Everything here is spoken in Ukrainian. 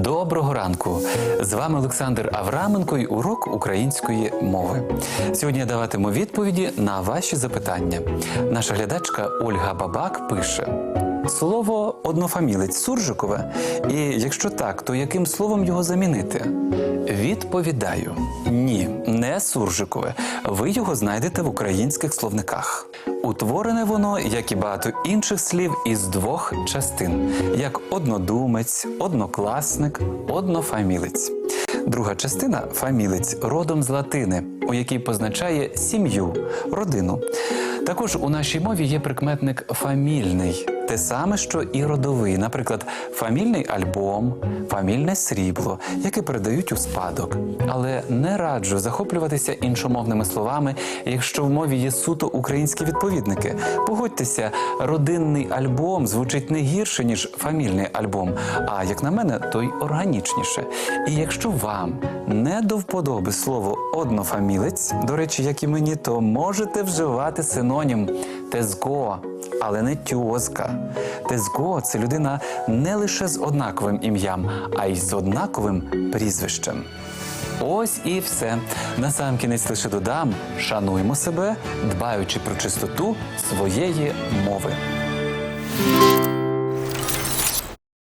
Доброго ранку! З вами Олександр Авраменко і урок української мови. Сьогодні я даватиму відповіді на ваші запитання. Наша глядачка Ольга Бабак пише: слово однофамілець суржикове. І якщо так, то яким словом його замінити? Відповідаю: ні, не суржикове. Ви його знайдете в українських словниках. Утворене воно, як і багато інших слів, із двох частин: як однодумець, однокласник, однофамілець. Друга частина фамілець родом з латини, у якій позначає сім'ю, родину. Також у нашій мові є прикметник фамільний, те саме, що і родовий, наприклад, фамільний альбом, фамільне срібло, яке передають у спадок. Але не раджу захоплюватися іншомовними словами, якщо в мові є суто українські відповідники. Погодьтеся, родинний альбом звучить не гірше, ніж фамільний альбом, а як на мене, то й органічніше. І якщо вам не до вподоби слово однофамілець, до речі, як і мені, то можете вживати синонім тезго, але не тьозка. Тезго це людина не лише з однаковим ім'ям, а й з однаковим прізвищем. Ось і все. Насамкінець лише додам: шануймо себе, дбаючи про чистоту своєї мови.